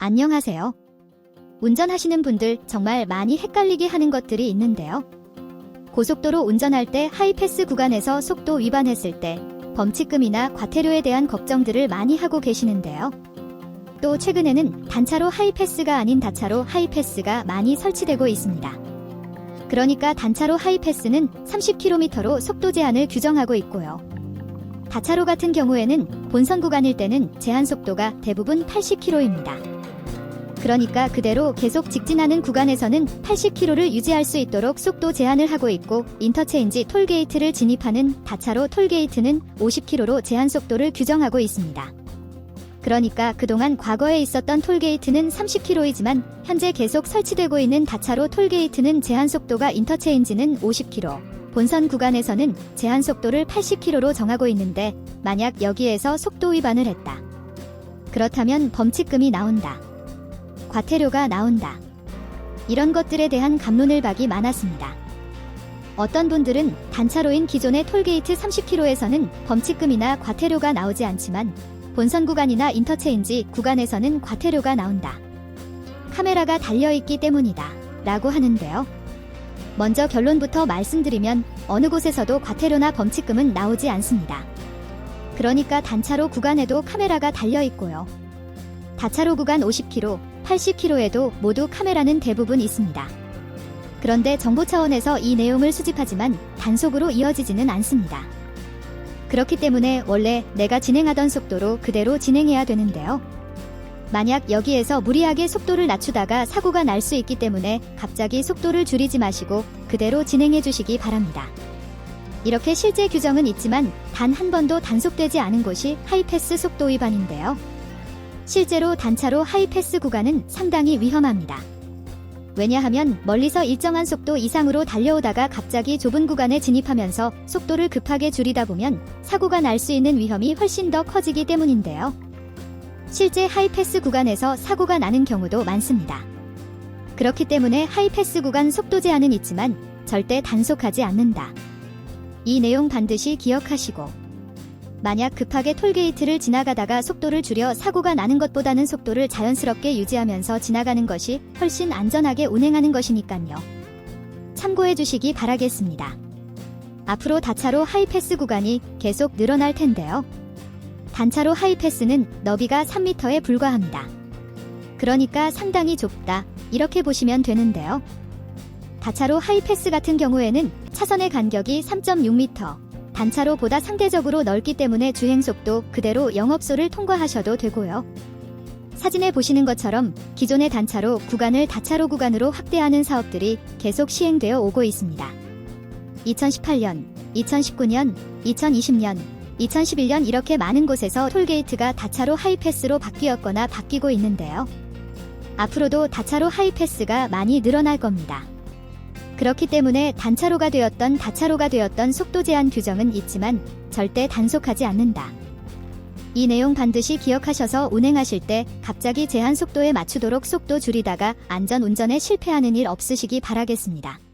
안녕하세요. 운전하시는 분들 정말 많이 헷갈리게 하는 것들이 있는데요. 고속도로 운전할 때 하이패스 구간에서 속도 위반했을 때 범칙금이나 과태료에 대한 걱정들을 많이 하고 계시는데요. 또 최근에는 단차로 하이패스가 아닌 다차로 하이패스가 많이 설치되고 있습니다. 그러니까 단차로 하이패스는 30km로 속도 제한을 규정하고 있고요. 다차로 같은 경우에는 본선 구간일 때는 제한 속도가 대부분 80km입니다. 그러니까 그대로 계속 직진하는 구간에서는 80km를 유지할 수 있도록 속도 제한을 하고 있고 인터체인지 톨게이트를 진입하는 다차로 톨게이트는 50km로 제한 속도를 규정하고 있습니다. 그러니까 그동안 과거에 있었던 톨게이트는 30km이지만 현재 계속 설치되고 있는 다차로 톨게이트는 제한 속도가 인터체인지는 50km, 본선 구간에서는 제한 속도를 80km로 정하고 있는데 만약 여기에서 속도 위반을 했다. 그렇다면 범칙금이 나온다. 과태료가 나온다. 이런 것들에 대한 감론을 박이 많았습니다. 어떤 분들은 단차로인 기존의 톨게이트 30km에서는 범칙금이나 과태료가 나오지 않지만 본선 구간이나 인터체인지 구간에서는 과태료가 나온다. 카메라가 달려있기 때문이다. 라고 하는데요. 먼저 결론부터 말씀드리면 어느 곳에서도 과태료나 범칙금은 나오지 않습니다. 그러니까 단차로 구간에도 카메라가 달려 있고요. 다차로 구간 50km, 80km에도 모두 카메라는 대부분 있습니다. 그런데 정보 차원에서 이 내용을 수집하지만 단속으로 이어지지는 않습니다. 그렇기 때문에 원래 내가 진행하던 속도로 그대로 진행해야 되는데요. 만약 여기에서 무리하게 속도를 낮추다가 사고가 날 수 있기 때문에 갑자기 속도를 줄이지 마시고 그대로 진행해 주시기 바랍니다. 이렇게 실제 규정은 있지만 단 한 번도 단속되지 않은 곳이 하이패스 속도 위반인데요. 실제로 단차로 하이패스 구간은 상당히 위험합니다. 왜냐하면 멀리서 일정한 속도 이상으로 달려오다가 갑자기 좁은 구간에 진입하면서 속도를 급하게 줄이다 보면 사고가 날 수 있는 위험이 훨씬 더 커지기 때문인데요. 실제 하이패스 구간에서 사고가 나는 경우도 많습니다. 그렇기 때문에 하이패스 구간 속도 제한은 있지만 절대 단속하지 않는다. 이 내용 반드시 기억하시고 만약 급하게 톨게이트를 지나가다가 속도를 줄여 사고가 나는 것보다는 속도를 자연스럽게 유지하면서 지나가는 것이 훨씬 안전하게 운행하는 것이니까요. 참고해 주시기 바라겠습니다. 앞으로 다차로 하이패스 구간이 계속 늘어날 텐데요. 단차로 하이패스는 너비가 3m에 불과합니다. 그러니까 상당히 좁다. 이렇게 보시면 되는데요. 다차로 하이패스 같은 경우에는 차선의 간격이 3.6m, 단차로 보다 상대적으로 넓기 때문에 주행속도 그대로 영업소를 통과하셔도 되고요. 사진에 보시는 것처럼 기존의 단차로 구간을 다차로 구간으로 확대하는 사업들이 계속 시행되어 오고 있습니다. 2018년, 2019년, 2020년, 2011년 이렇게 많은 곳에서 톨게이트가 다차로 하이패스로 바뀌었거나 바뀌고 있는데요. 앞으로도 다차로 하이패스가 많이 늘어날 겁니다. 그렇기 때문에 단차로가 되었던 다차로가 되었던 속도 제한 규정은 있지만 절대 단속하지 않는다. 이 내용 반드시 기억하셔서 운행하실 때 갑자기 제한 속도에 맞추도록 속도 줄이다가 안전 운전에 실패하는 일 없으시기 바라겠습니다.